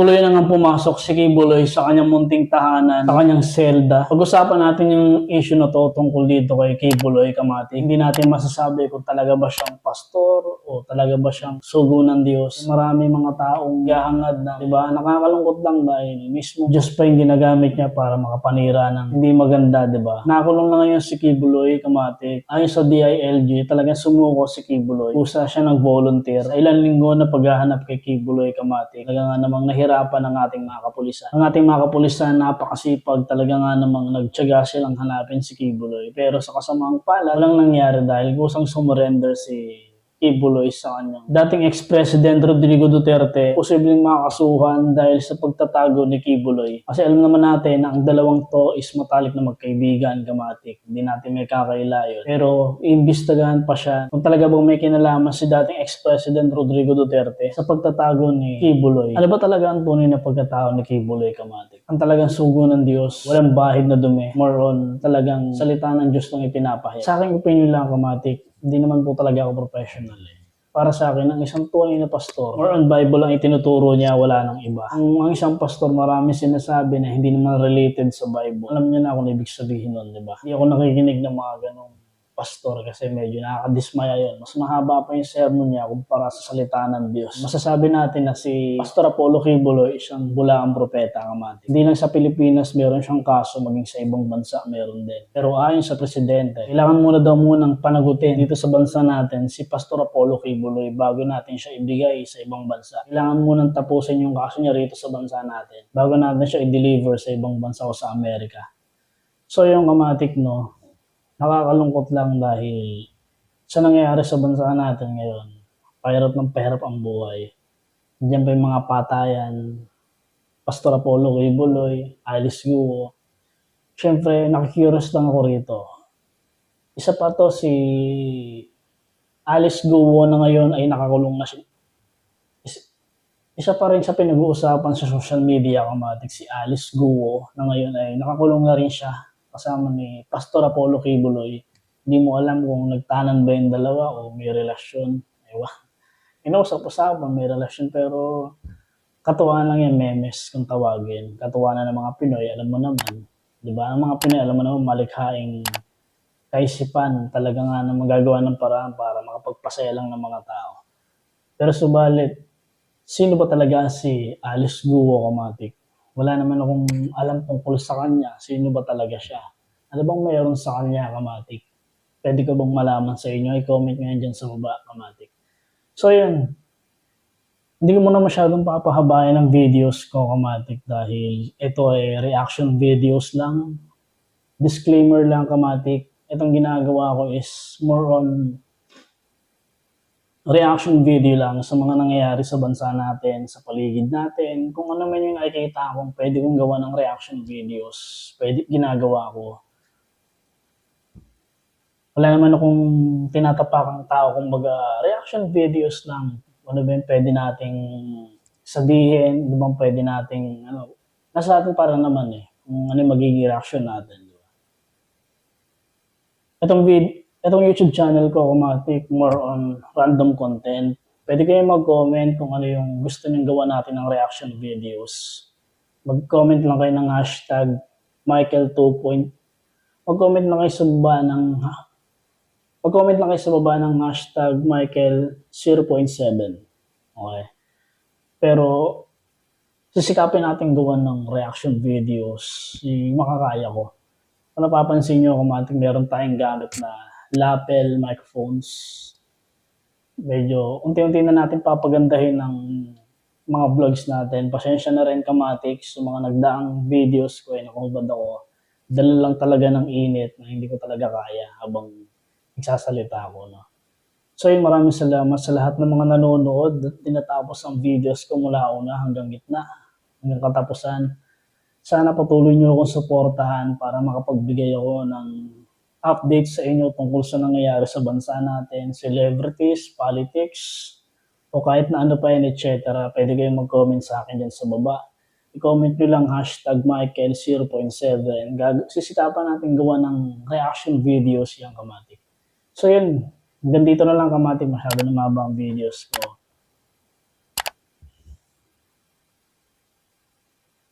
Tuloy na nga pumasok si Kibuloy sa kanyang munting tahanan, sa kanyang selda. Pag-usapan natin yung issue na to tungkol dito kay Kibuloy Kamati. Hindi natin masasabi kung talaga ba siyang pastor o talaga ba siyang sugo ng Diyos. Marami mga taong gahangad na, di ba? Nakakalungkot lang dahil mismo Diyos pa yung ginagamit niya para makapanira ng hindi maganda, di ba? Nakulong na ngayon si Kibuloy Kamati. Ayon sa DILG, talagang sumuko si Kibuloy. Kusa siya nag-volunteer. Sa ilang linggo na paghahanap kay Kibuloy Kamati. Talaga nga namang nahirapan ng ating mga kapulisan. Ang ating mga kapulisan, napakasipag. Talaga nga namang nagtyaga silang hanapin si Kibuloy. Pero sa kasamaang pala, walang nangyari dahil kusang sumurrender si Kibuloy sa kanyang dating ex-president Rodrigo Duterte posibleng makakasuhan dahil sa pagtatago ni Kibuloy. Kasi alam naman natin na ang dalawang to is matalik na magkaibigan, kamatik. Hindi natin may kakaila yun. Pero iimbestigahan pa siya kung talaga bang may kinalaman si dating ex-president Rodrigo Duterte sa pagtatago ni Kibuloy. Ano ba talaga ang tunay na pagkatao ni Kibuloy, kamatik? Ang talagang sugo ng Diyos, walang bahid na dumi. More on talagang salita ng Diyos lang ipinapahayag. Sa aking opinion lang, kamatik, hindi naman po talaga ako professional eh. Para sa akin, ang isang tunay na pastor, or on Bible ang itinuturo niya, wala nang iba. Ang, ang isang pastor, marami sinasabi na hindi naman related sa Bible. Alam niyo na kung ibig sabihin nun, di ba? Hindi ako nakikinig ng mga ganong pastor kasi medyo nakakadismaya yun. Mas mahaba pa yung sermon niya kumpara sa salita ng Diyos. Masasabi natin na si Pastor Apollo Kibuloy isang bulaang propeta kamati. Hindi lang sa Pilipinas meron siyang kaso, maging sa ibang bansa meron din. Pero ayon sa presidente, kailangan muna daw munang panagutin dito sa bansa natin si Pastor Apollo Kibuloy bago natin siya ibigay sa ibang bansa. Kailangan munang tapusin yung kaso niya rito sa bansa natin bago natin siya i-deliver sa ibang bansa o sa Amerika. So yung kamatik no, nakakalungkot lang dahil sa nangyayari sa bansa natin ngayon, pahirap ng pahirap ang buhay. Diyan pa yung mga patayan, Pastor Apollo Kibuloy, Alice Guo. Siyempre, nakikurious lang ako rito. Isa pa to si Alice Guo na ngayon ay nakakulong na siya. Is- Isa pa rin sa pinag-uusapan sa social media kamatik si Alice Guo na ngayon ay nakakulong na rin siya kasama ni Pastor Apollo Kibuloy. Hindi mo alam kung nagtanan ba yung dalawa o may relasyon. Ewan. Inausap-usapan, may relasyon pero katuwaan lang yung memes kung tawagin. Katuwaan na ng mga Pinoy, alam mo naman. Di ba? Ang mga Pinoy, alam mo naman, malikhaing kaisipan. Talaga nga na magagawa ng paraan para makapagpasaya lang ng mga tao. Pero subalit, sino ba talaga si Alice Guo Kamatik? Wala naman akong alam tungkol sa kanya. Sino ba talaga siya? Ano bang mayroon sa kanya, Kamatik? Pwede ko bang malaman sa inyo? I-comment nyo yan dyan sa baba, Kamatik. So, yun. Hindi ko muna masyadong papahabayan ng videos ko, Kamatik, dahil ito ay reaction videos lang. Disclaimer lang, Kamatik. Itong ginagawa ko is more on reaction video lang sa mga nangyayari sa bansa natin, sa paligid natin. Kung ano man yung nakikita kong pwede kong gawa ng reaction videos, pwede ginagawa ko. Wala naman akong tinatapakang tao, kumbaga reaction videos lang. Ano ba yung pwede nating sabihin, ano bang pwede nating, ano, nasa atin para naman eh, kung ano yung magiging reaction natin. Di ba? Itong vid itong YouTube channel ko, Kumatik, more on random content. Pwede kayo mag-comment kung ano yung gusto niyong gawa natin ng reaction videos. Mag-comment lang kayo ng hashtag Michael 2 point. Mag-comment lang kayo sa baba ng Mag-comment lang kayo sa baba ng hashtag Michael 0.7. Okay. Pero sisikapin natin gawa ng reaction videos yung makakaya ko. Kung napapansin nyo, kumating meron tayong gamit na lapel microphones. Medyo unti-unti na natin papagandahin ng mga vlogs natin. Pasensya na rin kamatik sa mga nagdaang videos ko eh, na kung ba't ako. Dala lang talaga ng init na hindi ko talaga kaya habang nagsasalita ako. No? So yun, maraming salamat sa lahat ng mga nanonood at tinatapos ang videos ko mula una hanggang gitna, hanggang katapusan. Sana patuloy niyo akong suportahan para makapagbigay ako ng update sa inyo tungkol sa nangyayari sa bansa natin, celebrities, politics, o kahit na ano pa yan, etc. Pwede kayong mag-comment sa akin dyan sa baba. I-comment nyo lang hashtag Michael 0.7. Gag- sisikapan natin gawa ng reaction videos yung kamatik. So yun, hanggang dito na lang kamatik. Masyado na mababa ang videos ko.